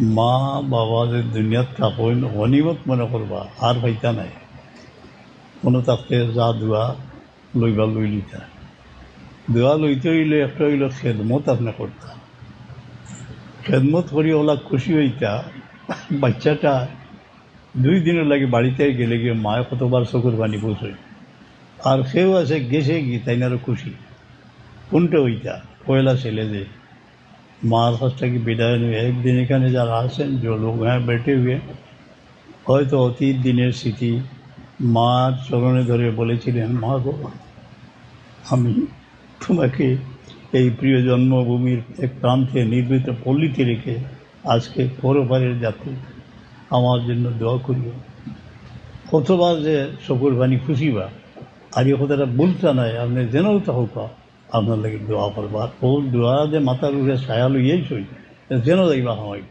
মা বাবা যে দুনিয়াত থাকইন গনিমত মনে করবা আর পাইতা নাই। কোনো তাকে যা দোয়া লইবা লই লিতা। দোয়া লইতে হইলে একটা হইল খেদমত আপনি করতাম খেদমত করি ওলা খুশি হইতা, বাচ্চাটা দুই দিনের লাগে বাড়িতে গেলে গিয়ে মায় কতবার চকুর পানি পৌঁছই আর সেও আছে, গেছে কি তাই না আরও খুশি। কোনটা ওইটা পয়লা ছেলে যে। মার কাছ থেকে বিদায় নিয়ে একদিন এখানে যারা আছেন যে লোক হ্যাঁ বেটে হুয়ে হয়তো অতীত দিনের স্মৃতি মার চরণে ধরে বলেছিলেন মা গো আমি তোমাকে এই প্রিয় জন্মভূমির এক প্রান্তে নির্মিত পল্লীতে রেখে আজকে পরপারের যাত্রী আমার জন্য দোয়া করিও কতবার যে চকুর বাণী খুশি বা আর এই কথাটা বলতে নাই আপনি যেনও তো হোক আপনার লাগে দোয়া করবা। কোন দোয়া যে মাথার উপরে ছায়া লইয়াই শুই যেন যাইবা হয়।